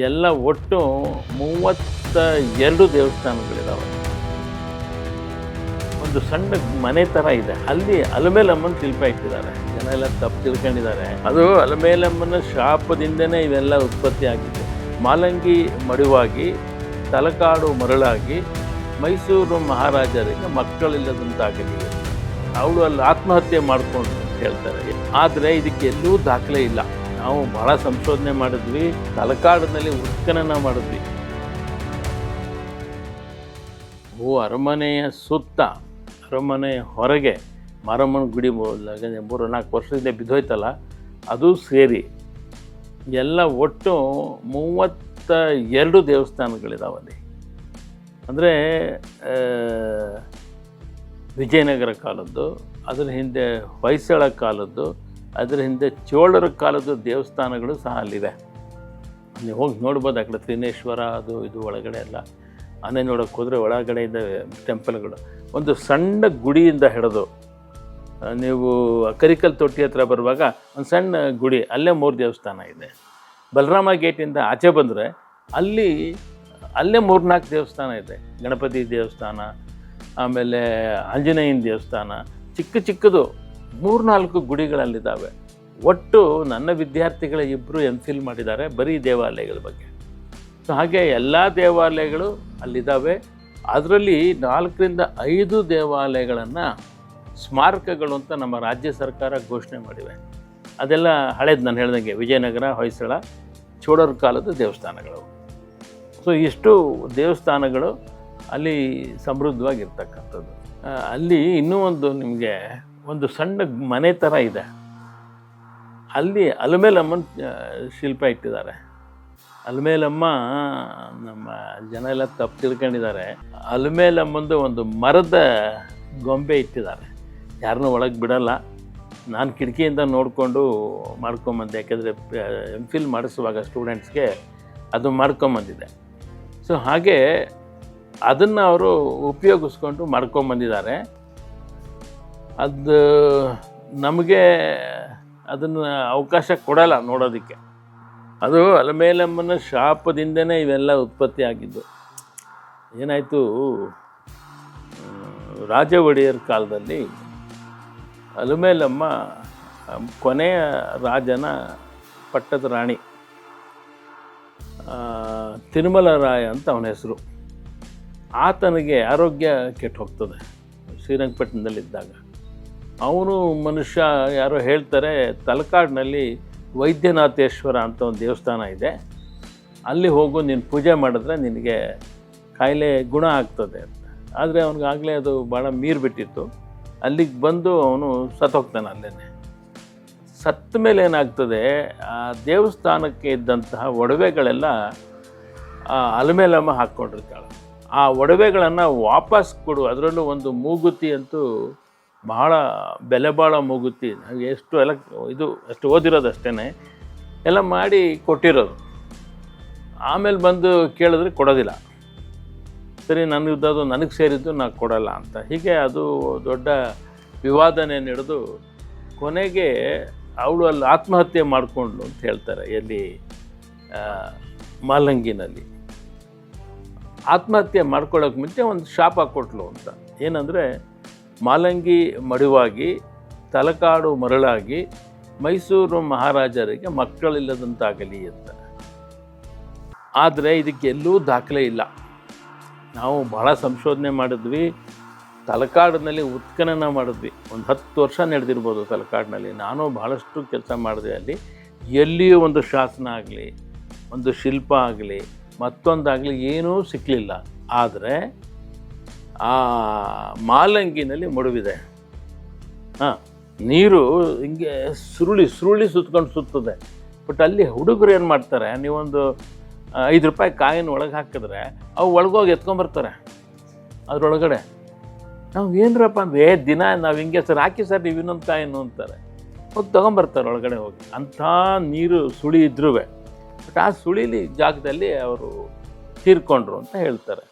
ಎಲ್ಲ ಒಟ್ಟು ಮೂವತ್ತ ಎರಡು ದೇವಸ್ಥಾನಗಳಿದಾವೆ. ಒಂದು ಸಣ್ಣ ಮನೆ ಥರ ಇದೆ. ಅಲ್ಲಿ ಅಲಮೇಲಮ್ಮನ ಶಿಲ್ಪ ಇಟ್ಟಿದ್ದಾರೆ. ಜನ ಎಲ್ಲ ತಪ್ಪು ತಿಳ್ಕೊಂಡಿದ್ದಾರೆ. ಅದು ಅಲಮೇಲಮ್ಮನ ಶಾಪದಿಂದನೇ ಇವೆಲ್ಲ ಉತ್ಪತ್ತಿ ಆಗಿದೆ. ಮಾಲಂಗಿ ಮಡುವಾಗಿ, ತಲಕಾಡು ಮರಳಾಗಿ, ಮೈಸೂರು ಮಹಾರಾಜರಿಗೆ ಮಕ್ಕಳಿಲ್ಲದಂತಾಗಲಿ. ಅವಳು ಅಲ್ಲಿ ಆತ್ಮಹತ್ಯೆ ಮಾಡಿಕೊಂಡು ಹೇಳ್ತಾರೆ. ಆದರೆ ಇದಕ್ಕೆ ಎಲ್ಲೂ ದಾಖಲೆ ಇಲ್ಲ. ನಾವು ಬಹಳ ಸಂಶೋಧನೆ ಮಾಡಿದ್ವಿ ತಲಕಾಡಿನಲ್ಲಿ ಉತ್ಖನನ ಮಾಡಿದ್ವಿ. ಭೂ ಅರಮನೆಯ ಸುತ್ತ, ಅರಮನೆಯ ಹೊರಗೆ ಮಾರಮ್ಮನ ಗುಡಿ ಯಾಕಂದರೆ ಮೂರು ನಾಲ್ಕು ವರ್ಷದಿಂದ ಬಿದ್ದೋಯ್ತಲ್ಲ, ಅದು ಸೇರಿ. ಎಲ್ಲ ಒಟ್ಟು ಮೂವತ್ತ ಎರಡು ದೇವಸ್ಥಾನಗಳಿದಾವಲ್ಲಿ ಅಂದರೆ ವಿಜಯನಗರ ಕಾಲದ್ದು, ಅದರ ಹಿಂದೆ ಹೊಯ್ಸಳ ಕಾಲದ್ದು ಅದರ ಹಿಂದೆ ಚೋಳರ ಕಾಲದ ದೇವಸ್ಥಾನಗಳು ಸಹ ಅಲ್ಲಿವೆ ನೀವು ಹೋಗಿ ನೋಡ್ಬೋದು ಆ ಕಡೆ ತ್ರಿನೇಶ್ವರ, ಅದು ಇದು ಒಳಗಡೆ ಎಲ್ಲ. ಆನೆ ನೋಡೋಕೆ ಹೋದರೆ ಒಳಗಡೆ ಇದ್ದ ಟೆಂಪಲ್ಗಳು. ಒಂದು ಸಣ್ಣ ಗುಡಿಯಿಂದ ಹಿಡಿದು ನೀವು ಕರಿಕಲ್ ತೊಟ್ಟಿ ಹತ್ರ ಬರುವಾಗ ಒಂದು ಸಣ್ಣ ಗುಡಿ, ಅಲ್ಲೇ ಮೂರು ದೇವಸ್ಥಾನ ಇದೆ. ಬಲರಾಮ ಗೇಟಿಂದ ಆಚೆ ಬಂದರೆ ಅಲ್ಲಿ, ಅಲ್ಲೇ ಮೂರ್ನಾಲ್ಕು ದೇವಸ್ಥಾನ ಇದೆ. ಗಣಪತಿ ದೇವಸ್ಥಾನ, ಆಮೇಲೆ ಆಂಜನೇಯನ ದೇವಸ್ಥಾನ, ಚಿಕ್ಕ ಚಿಕ್ಕದು ಮೂರ್ನಾಲ್ಕು ಗುಡಿಗಳಲ್ಲಿದ್ದಾವೆ. ಒಟ್ಟು ನನ್ನ ವಿದ್ಯಾರ್ಥಿಗಳ ಇಬ್ಬರು ಎಂ ಫಿಲ್ ಮಾಡಿದ್ದಾರೆ ಬರೀ ದೇವಾಲಯಗಳ ಬಗ್ಗೆ. ಸೊ ಹಾಗೆ ಎಲ್ಲ ದೇವಾಲಯಗಳು ಅಲ್ಲಿದ್ದಾವೆ. ಅದರಲ್ಲಿ ನಾಲ್ಕರಿಂದ ಐದು ದೇವಾಲಯಗಳನ್ನು ಸ್ಮಾರಕಗಳು ಅಂತ ನಮ್ಮ ರಾಜ್ಯ ಸರ್ಕಾರ ಘೋಷಣೆ ಮಾಡಿವೆ. ಅದೆಲ್ಲ ಹಳೇದು ನಾನು ಹೇಳ್ದಂಗೆ ವಿಜಯನಗರ, ಹೊಯ್ಸಳ ಚೋಡರ್ ಕಾಲದ ದೇವಸ್ಥಾನಗಳು. ಸೊ ಇಷ್ಟು ದೇವಸ್ಥಾನಗಳು ಅಲ್ಲಿ ಸಮೃದ್ಧವಾಗಿರ್ತಕ್ಕಂಥದ್ದು. ಅಲ್ಲಿ ಇನ್ನೂ ಒಂದು ನಿಮಗೆ ಒಂದು ಸಣ್ಣ ಮನೆ ಥರ ಇದೆ. ಅಲ್ಲಿ ಅಲಮೇಲಮ್ಮನ ಶಿಲ್ಪ ಇಟ್ಟಿದ್ದಾರೆ. ಅಲಮೇಲಮ್ಮ, ನಮ್ಮ ಜನ ಎಲ್ಲ ತಪ್ಪು ತಿಳ್ಕೊಂಡಿದ್ದಾರೆ. ಅಲಮೇಲಮ್ಮಂದು ಒಂದು ಮರದ ಗೊಂಬೆ ಇಟ್ಟಿದ್ದಾರೆ. ಯಾರನ್ನೂ ಒಳಗೆ ಬಿಡಲ್ಲ. ನಾನು ಕಿಟಕಿಯಿಂದ ನೋಡಿಕೊಂಡು ಮಾಡ್ಕೊಂಬಂದೆ. ಯಾಕೆಂದರೆ ಎಂ ಫಿಲ್ ಮಾಡಿಸುವಾಗ ಸ್ಟೂಡೆಂಟ್ಸ್ಗೆ ಅದು ಮಾಡ್ಕೊಂಬಂದಿದೆ. ಸೊ ಹಾಗೆ ಅದನ್ನು ಅವರು ಉಪಯೋಗಿಸ್ಕೊಂಡು ಮಾಡ್ಕೊಂಬಂದಿದ್ದಾರೆ. ಅದು ನಮಗೆ ಅದನ್ನು ಅವಕಾಶ ಕೊಡಲ್ಲ ನೋಡೋದಕ್ಕೆ. ಅದು ಅಲಮೇಲಮ್ಮನ ಶಾಪದಿಂದನೇ ಇವೆಲ್ಲ ಉತ್ಪತ್ತಿ ಆಗಿದ್ದು. ಏನಾಯಿತು ರಾಜ ಒಡೆಯರ್ ಕಾಲದಲ್ಲಿ ಅಲಮೇಲಮ್ಮ ಕೊನೆಯ ರಾಜನ ಪಟ್ಟದ ರಾಣಿ ತಿರುಮಲ ರಾಯ ಅಂತ ಅವನ ಹೆಸರು. ಆತನಿಗೆ ಆರೋಗ್ಯ ಕೆಟ್ಟು ಹೋಗ್ತದೆ ಶ್ರೀರಂಗಪಟ್ಟಣದಲ್ಲಿದ್ದಾಗ. ಅವನು ಮನುಷ್ಯ ಯಾರೋ ಹೇಳ್ತಾರೆ, ತಲಕಾಡಿನಲ್ಲಿ ವೈದ್ಯನಾಥೇಶ್ವರ ಅಂತ ಒಂದು ದೇವಸ್ಥಾನ ಇದೆ. ಅಲ್ಲಿ ಹೋಗು, ನೀನು ಪೂಜೆ ಮಾಡಿದ್ರೆ ನಿನಗೆ ಕಾಯಿಲೆ ಗುಣ ಆಗ್ತದೆ ಅಂತ. ಆದರೆ ಅವನಿಗಾಗಲೇ ಅದು ಭಾಳ ಮೀರು ಬಿಟ್ಟಿತ್ತು ಅಲ್ಲಿಗೆ ಬಂದು ಅವನು ಸತ್ತೋಗ್ತಾನೆ ಅಲ್ಲೇ ಸತ್ತ ಮೇಲೆ ಏನಾಗ್ತದೆ, ಆ ದೇವಸ್ಥಾನಕ್ಕೆ ಇದ್ದಂತಹ ಒಡವೆಗಳೆಲ್ಲ, ಆ ಅಲಮೇಲಮ್ಮ ಹಾಕ್ಕೊಂಡಿರ್ತಾಳೆ. ಆ ಒಡವೆಗಳನ್ನು ವಾಪಸ್ ಕೊಡು, ಅದರಲ್ಲೂ ಒಂದು ಮೂಗುತಿ ಅಂತೂ ಬಹಳ ಬೆಲೆ ಬಾಳ ಮುಗುತಿ ನಾವು ಎಷ್ಟು ಎಲ್ಲ ಇದು ಅಷ್ಟು ಓದಿರೋದು ಅಷ್ಟೇ ಎಲ್ಲ ಮಾಡಿ ಕೊಟ್ಟಿರೋದು. ಆಮೇಲೆ ಬಂದು ಕೇಳಿದ್ರೆ ಕೊಡೋದಿಲ್ಲ. ಸರಿ ನನಗಿದ್ದದು ನನಗೆ ಸೇರಿದ್ದು ನಾನು ಕೊಡಲ್ಲ ಅಂತ. ಹೀಗೆ ಅದು ದೊಡ್ಡ ವಿವಾದನೆ ನಡೆದು ಕೊನೆಗೆ ಅವಳು ಅಲ್ಲಿ ಆತ್ಮಹತ್ಯೆ ಮಾಡಿಕೊಂಡ್ಲು ಅಂತ ಹೇಳ್ತಾರೆ ಎಲ್ಲಿ ಮಾಲಂಗಿನಲ್ಲಿ. ಆತ್ಮಹತ್ಯೆ ಮಾಡ್ಕೊಳ್ಳೋಕೆ ಮುಂಚೆ ಒಂದು ಶಾಪ ಕೊಟ್ಲು ಅಂತ. ಏನಂದರೆ ಮಾಲಂಗಿ ಮಡುವಾಗಿ, ತಲಕಾಡು ಮರಳಾಗಿ ಮೈಸೂರು ಮಹಾರಾಜರಿಗೆ ಮಕ್ಕಳಿಲ್ಲದಂತಾಗಲಿ ಅಂತ. ಆದರೆ ಇದಕ್ಕೆ ಎಲ್ಲೂ ದಾಖಲೆ ಇಲ್ಲ. ನಾವು ಬಹಳ ಸಂಶೋಧನೆ ಮಾಡಿದ್ವಿ, ತಲಕಾಡಿನಲ್ಲಿ ಉತ್ಖನನ ಮಾಡಿದ್ವಿ. ಒಂದು ಹತ್ತು ವರ್ಷ ನಡೆದಿರ್ಬೋದು ತಲಕಾಡಿನಲ್ಲಿ. ನಾನು ಬಹಳಷ್ಟು ಕೆಲಸ ಮಾಡಿದೆ ಅಲ್ಲಿ. ಎಲ್ಲಿಯೂ ಒಂದು ಶಾಸನ ಆಗಲಿ, ಒಂದು ಶಿಲ್ಪ ಆಗಲಿ, ಮತ್ತೊಂದಾಗಲಿ ಏನೂ ಸಿಕ್ಕಲಿಲ್ಲ ಆದರೆ ಆ ಮಾಲಂಗಿನಲ್ಲಿ ಮಡುವಿದೆ ಹಾಂ, ನೀರು ಹಿಂಗೆ ಸುರುಳಿ ಸುರುಳಿ ಸುತ್ಕೊಂಡು ಸುತ್ತದೆ ಬಟ್ ಅಲ್ಲಿ ಹುಡುಗರು ಏನು ಮಾಡ್ತಾರೆ, ನೀವೊಂದು ಐದು ರೂಪಾಯಿ ಕಾಯಿನ ಒಳಗೆ ಹಾಕಿದ್ರೆ ಅವು ಒಳಗೋಗಿ ಎತ್ಕೊಂಬರ್ತಾರೆ ಅದ್ರೊಳಗಡೆ. ನಾವು ಏನರಪ್ಪ ಅಂದ್ರೆ, ಏ, ದಿನ ನಾವು ಹಿಂಗೆ ಸರ್, ಹಾಕಿ ಸರ್, ನೀವು ಇನ್ನೊಂದು ಕಾಯಿನು ಅಂತಾರೆ. ಹೋಗಿ ತೊಗೊಂಬರ್ತಾರೆ ಒಳಗಡೆ ಹೋಗಿ. ಅಂಥ ನೀರು ಸುಳಿ ಇದ್ರೂ ಬಟ್ ಆ ಸುಳಿಲಿ ಜಾಗದಲ್ಲಿ ಅವರು ತೀರ್ಕೊಂಡ್ರು ಅಂತ ಹೇಳ್ತಾರೆ.